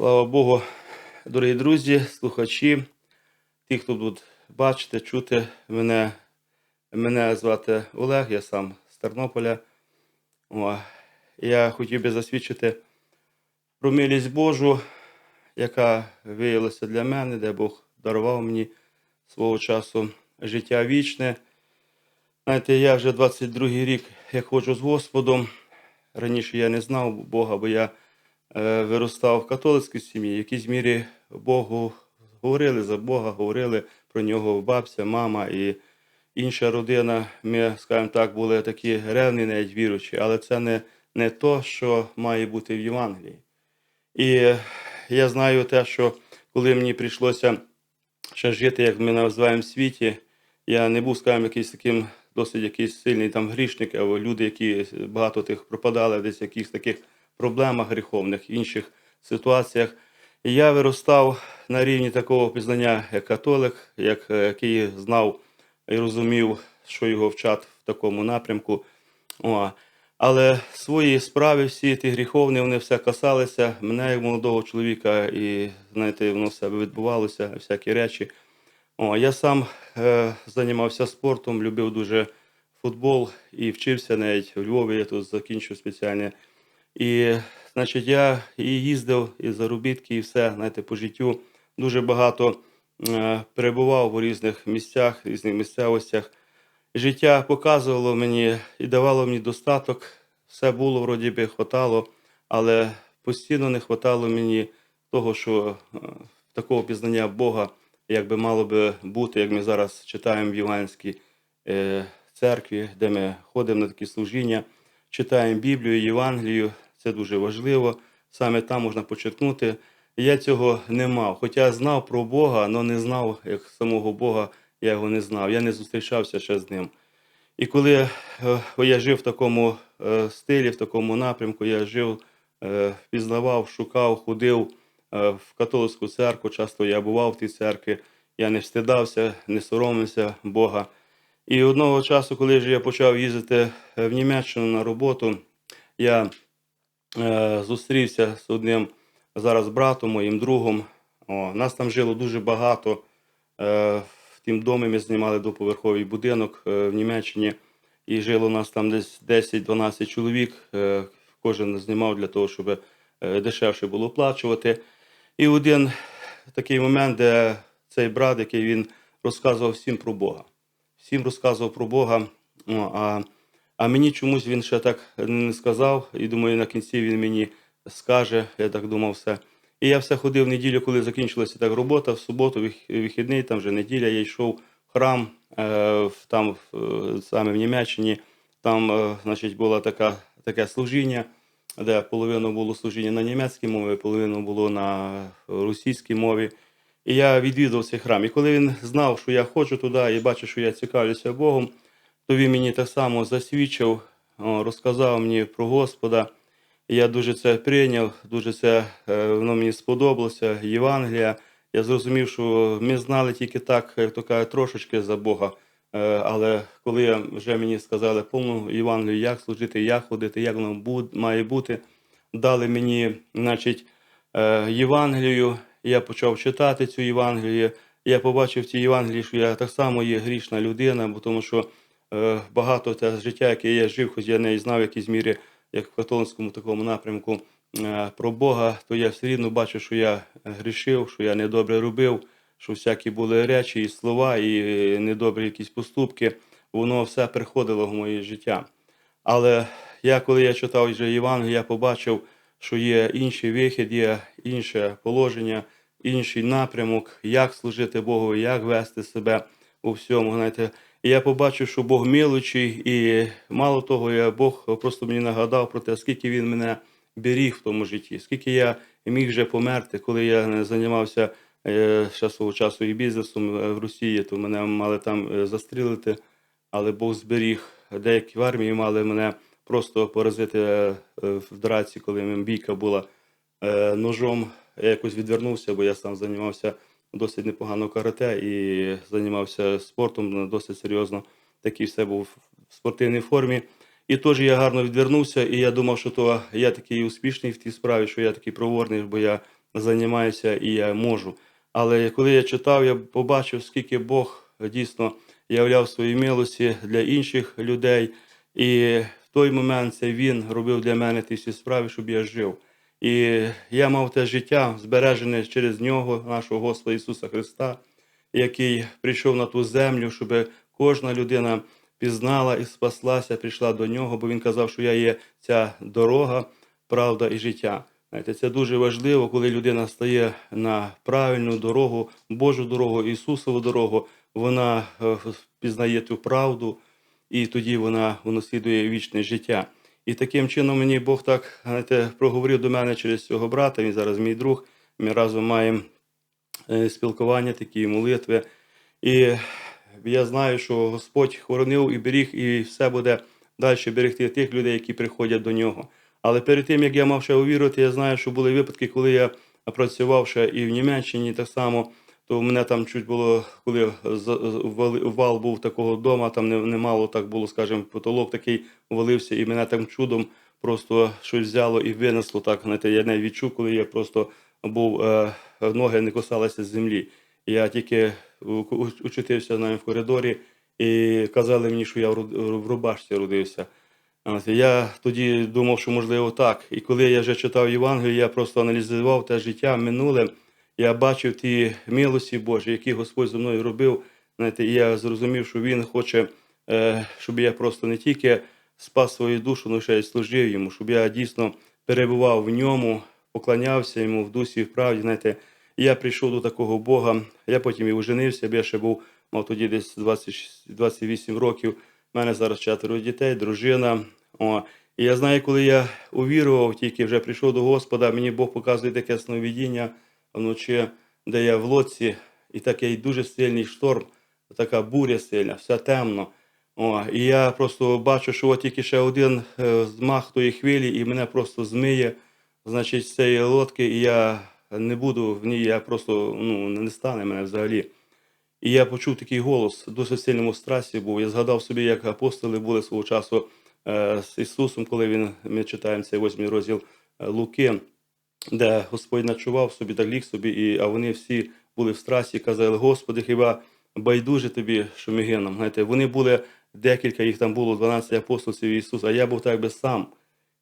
Слава Богу, дорогі друзі, слухачі, ті, хто будуть бачити, чути мене. Мене звати Олег, я сам з Тернополя. О, я хотів би засвідчити про милість Божу, яка виявилася для мене, де Бог дарував мені свого часу життя вічне. Знаєте, я вже 22 рік як ходжу з Господом. Раніше я не знав Бога, бо я виростав в католицькій сім'ї. В якійсь мірі Богу говорили за Бога, говорили про нього бабця, мама і інша родина. Ми, скажімо так, були такі ревні, навіть віруючі, але це не, не то, що має бути в Євангелії. І я знаю те, що коли мені прийшлося ще жити, як ми називаємо в світі, я не був, скажімо, якийсь таким досить якийсь сильний там грішник, або люди, які багато тих пропадали десь якихось таких проблемах гріховних, інших ситуаціях. І я виростав на рівні такого пізнання, як католик, як, е, який знав і розумів, що його вчать в такому напрямку. О. Але свої справи, всі ті гріховні, вони все касалися мене як молодого чоловіка, і знаєте, воно в себе відбувалося, всякі речі. О, я сам е, займався спортом, любив дуже футбол і вчився навіть в Львові, я тут закінчив спеціальне. І, значить, я і їздив, і заробітки, і все, знаєте, по життю. Дуже багато е, перебував у різних місцях, різних місцевостях. Життя показувало мені і давало мені достаток. Все було, вроді би, хватало, але постійно не хватало мені того, що е, такого пізнання Бога, як би мало би бути, як ми зараз читаємо в Євангельській е, церкві, де ми ходимо на такі служіння, читаємо Біблію, Євангелію. Це дуже важливо. Саме там можна почерпнути. Я цього не мав. Хоча знав про Бога, але не знав, як самого Бога я його не знав. Я не зустрічався ще з ним. І коли е, я жив в такому е, стилі, в такому напрямку, я жив, е, пізнавав, шукав, ходив в католицьку церкву, часто я бував в тій церкві, я не встидався, не соромився Бога. І одного часу, коли вже я почав їздити в Німеччину на роботу, я зустрівся з одним зараз братом, моїм другом. О, нас там жило дуже багато. Е, в тім домі ми знімали двоповерховий будинок е, в Німеччині, і жило нас там десь 10-12 чоловік. Е, кожен знімав для того, щоб е, дешевше було оплачувати. І один такий момент, де цей брат, який він розказував всім про Бога. Всім розказував про Бога. А, а мені чомусь він ще так не сказав, і думаю, на кінці він мені скаже, я так думав все. І я все ходив в неділю, коли закінчилася так робота, в суботу, вихідний, там вже неділя, я йшов в храм, е, там е, саме в Німеччині, там, е, значить, було така, таке служіння, де половину було служіння на німецькій мові, половину було на російській мові. І я відвідав цей храм. І коли він знав, що я ходжу туди і бачив, що я цікавлюся Богом, то він мені так само засвідчив, розказав мені про Господа. Я дуже це прийняв, дуже це е, воно мені сподобалося. Євангелія. Я зрозумів, що ми знали тільки так, як то кажуть, трошечки за Бога. Е, Але коли вже мені сказали повну Євангелію, як служити, як ходити, як воно має бути, дали мені, значить, е, Євангелію. Я почав читати цю Євангелію. Я побачив в цій Євангелії, що я так само є грішна людина, бо тому що багато те життя, яке я жив, хоч я не знав в якійсь мірі, як в католицькому такому напрямку е, про Бога, то я все рівно бачу, що я грішив, що я недобре робив, що всякі були речі, і слова, і е, недобрі якісь поступки, воно все приходило в моє життя. Але я, коли я читав вже Євангелія, я побачив, що є інший вихід, є інше положення, інший напрямок, як служити Богу, як вести себе у всьому. Знаєте, я побачив, що Бог милучий, і мало того, я Бог просто мені нагадав про те, скільки він мене беріг в тому житті, скільки я міг вже померти, коли я займався е, ще свого часу і бізнесом е, в Росії, то мене мали там е, застрілити, але Бог зберіг. Деякі в армії мали мене просто поразити в драці, коли бійка була ножом. Я якось відвернувся, бо я сам займався досить непогано карате і займався спортом досить серйозно. Такий все був в спортивній формі. І теж я гарно відвернувся, і я думав, що то я такий успішний в тій справі, що я такий проворний, бо я займаюся і я можу. Але коли я читав, я побачив, скільки Бог дійсно являв свої милості для інших людей. І в той момент це він робив для мене ті всі справи, щоб я жив. І я мав те життя, збережене через нього, нашого Господа Ісуса Христа, який прийшов на ту землю, щоб кожна людина пізнала і спаслася, прийшла до нього, бо він казав, що я є ця дорога, правда і життя. Знаєте, це дуже важливо, коли людина стає на правильну дорогу, Божу дорогу, Ісусову дорогу, вона е, пізнає ту правду, і тоді вона воно слідує вічне життя. І таким чином мені Бог так знаєте, проговорив до мене через цього брата. Він зараз мій друг. Ми разом маємо е, спілкування, такі молитви. І я знаю, що Господь хоронив і беріг, і все буде далі берегти тих людей, які приходять до нього. Але перед тим, як я мав ще увірувати, я знаю, що були випадки, коли я працював ще і в Німеччині так само, то мене там чуть було, коли з- з- вал був такого дома, там не- немало так було, скажімо, потолок такий валився, і мене там чудом просто щось взяло і винесло так. Знаєте, я не відчув, коли я просто був, е, ноги не косалися з землі. Я тільки у- у- учутився знаю, в коридорі, і казали мені, що я в рубашці родився. Я тоді думав, що можливо так. І коли я вже читав Євангелію, я просто аналізував те життя минуле. Я бачив ті милості Божі, які Господь зі мною робив. Знаєте, і я зрозумів, що Він хоче, е, щоб я просто не тільки спас свою душу, але ще й служив йому, щоб я дійсно перебував в ньому, поклонявся йому в дусі в правді. Знаєте, я прийшов до такого Бога. Я потім і оженився, бо я ще був, мав тоді десь 20, 28 років. У мене зараз четверо дітей, дружина. О, і я знаю, коли я увірував, тільки вже прийшов до Господа, мені Бог показує таке сновидіння вночі, де я в лодці, і такий дуже сильний шторм, така буря сильна, все темно. О, і я просто бачу, що от тільки ще один е, змах тої хвилі, і мене просто змиє, значить, цієї лодки, і я не буду в ній, я просто ну, не стане мене взагалі. І я почув такий голос, дуже сильному страсті був. Я згадав собі, як апостоли були свого часу е, з Ісусом, коли він, ми читаємо цей восьмий розділ е, Луки, де Господь ночував собі, так ліг собі, і, а вони всі були в страсті і казали, Господи, хіба байдуже тобі, що ми гинемо. Знаєте, вони були, декілька їх там було, 12 апостолів Ісуса, а я був так би сам.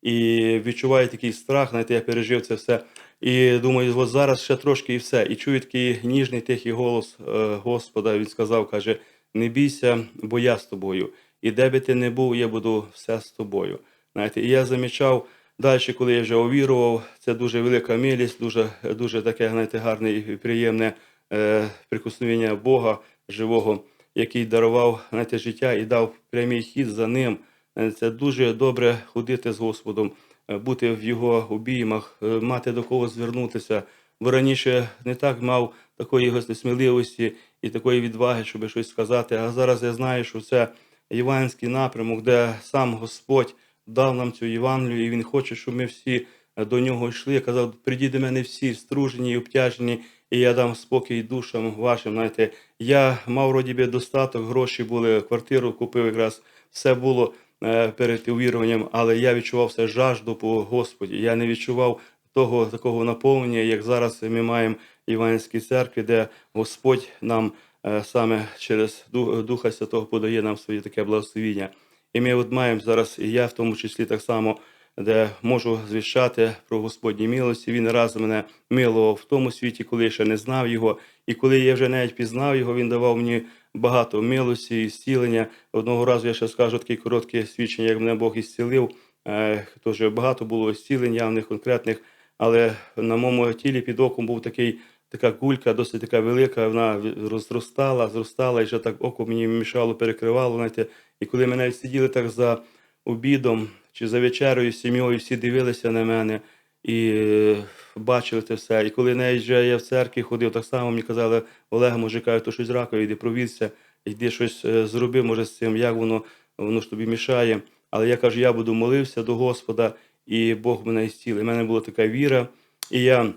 І відчуваю такий страх, знаєте, я пережив це все. І думаю, от зараз ще трошки і все. І чую такий ніжний тихий голос е, Господа. Він сказав, каже: не бійся, бо я з тобою. І де би ти не був, я буду все з тобою. Знаєте, і я замічав далі, коли я вже увірував, це дуже велика милість, дуже, дуже таке, знаєте, гарне і приємне е, прикосновення Бога живого, який дарував знаєте, життя і дав прямий хід за ним. Е, Це дуже добре ходити з Господом, е, бути в його обіймах, е, мати до кого звернутися. Бо раніше не так мав такої сміливості і такої відваги, щоб щось сказати. А зараз я знаю, що це євангельський напрямок, де сам Господь дав нам цю Євангелію, і Він хоче, щоб ми всі е, до нього йшли. Я казав, прийдіть до мене всі стружені і обтяжені, і я дам спокій душам вашим. Знаєте, я мав вроді би достаток, гроші були, квартиру купив якраз, все було е, перед увіруванням, але я відчував все жажду по Господі. Я не відчував того такого наповнення, як зараз ми маємо в Іванській церкві, де Господь нам е, саме через Духа Святого подає нам своє таке благословіння. І ми от маємо зараз, і я в тому числі так само, де можу звіщати про Господні милості. Він раз мене милував в тому світі, коли я ще не знав його. І коли я вже навіть пізнав його, він давав мені багато милості і зцілення. Одного разу я ще скажу таке коротке свідчення, як мене Бог ісцілив. Е, Тож багато було зцілень явних, конкретних, але на моєму тілі під оком був такий. Така кулька, досить така велика, вона розростала, зростала, і вже так око мені мішало, перекривало. Знаєте. І коли навіть сиділи так за обідом чи за вечерою з сім'єю, всі дивилися на мене і е, бачили це все. І коли навіть вже я в церкві ходив, так само мені казали, Олег, може, кажуть, то щось ракові, йди провідся, йди щось е, зроби, може, з цим, як воно, воно ж тобі мішає. Але я кажу, я буду молився до Господа, і Бог мене зцілив. У мене була така віра, і я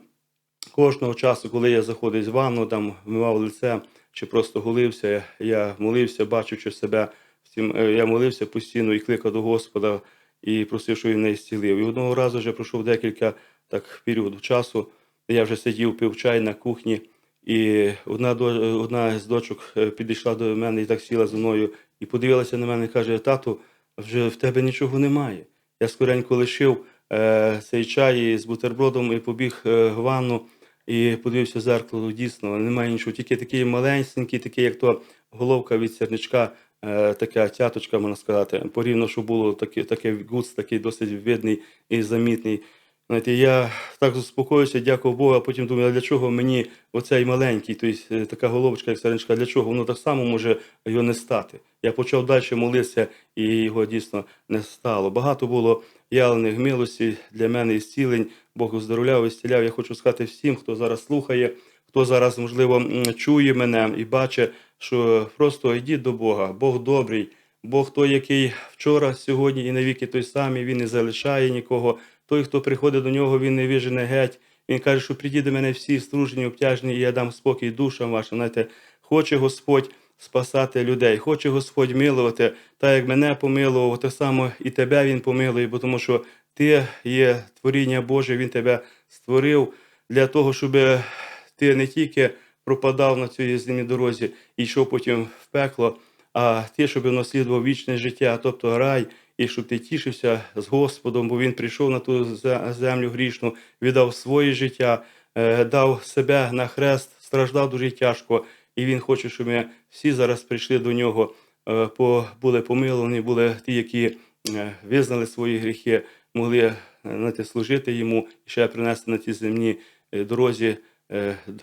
кожного часу, коли я заходив з ванну, там вмивав лице чи просто голився, я молився, бачучи себе. Всім, е, я молився постійно і кликав до Господа і просив, щоб він мене зцілив. І одного разу вже пройшов декілька так періоду часу. Я вже сидів, пив чай на кухні, і одна, одна з дочок е, підійшла до мене і так сіла зі мною і подивилася на мене і каже: Тату, вже в тебе нічого немає. Я скоренько лишив цей чай з бутербродом і побіг е, в ванну і подивився в зеркало. Дійсно, немає нічого, тільки такий маленький, такий, як то головка від сірничка, е, така тяточка, можна сказати, порівняно, що було таке, таке гуц, такий досить видний і замітний. Знаєте, я так заспокоївся, дякував Богу, а потім думаю, а для чого мені оцей маленький, тобто така головочка, як сарничка, для чого? Воно так само може його не стати. Я почав далі молитися, і його дійсно не стало. Багато було явлених милості для мене і зцілень. Бог оздоровляв і зціляв. Я хочу сказати всім, хто зараз слухає, хто зараз, можливо, чує мене і бачить, що просто йдіть до Бога. Бог добрий, Бог той, який вчора, сьогодні і навіки той самий, він не залишає нікого. Той, хто приходить до нього, він не вижене геть. Він каже, що прийдіть до мене всі стружені, обтяжені, і я дам спокій душам вашим. Знаєте, хоче Господь спасати людей, хоче Господь милувати, так як мене помилував, так само і тебе Він помилує, бо тому що ти є творіння Боже, Він тебе створив для того, щоб ти не тільки пропадав на цій земній дорозі і йшов потім в пекло, а ти, щоб наслідував вічне життя, тобто рай, і щоб ти тішився з Господом, бо Він прийшов на ту зе- землю грішну, віддав своє життя, е, дав себе на хрест, страждав дуже тяжко, і Він хоче, щоб ми всі зараз прийшли до нього, е, були помиловані, були ті, які е, визнали свої гріхи, могли знаєте, служити йому і ще принести на ті земні дорозі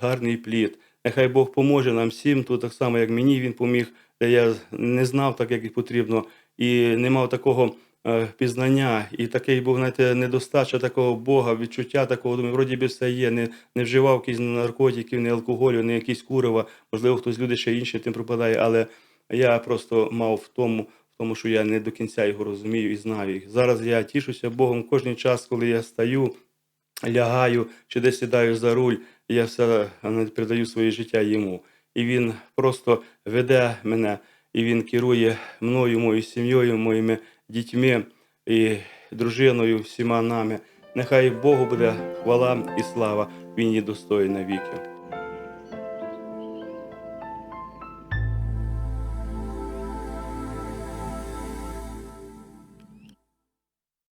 гарний плід. Нехай Бог поможе нам всім, тут так само, як мені він поміг, де я не знав так, як і потрібно, і не мав такого е, пізнання, і такий був, знаєте, недостача такого Бога, відчуття такого, думаю, вроді би все є, не, не вживав якісь наркотиків, не алкоголю, не якісь курива, можливо, хтось люди ще інші тим пропадає, але я просто мав в тому, тому, що я не до кінця його розумію і знаю. їх. Зараз я тішуся Богом кожен час, коли я стаю, лягаю чи десь сідаю за руль, я все е, передаю своє життя йому. І він просто веде мене, і він керує мною, моєю сім'єю, моїми дітьми і дружиною, всіма нами. Нехай Богу буде хвала і слава, він є достойний навіки.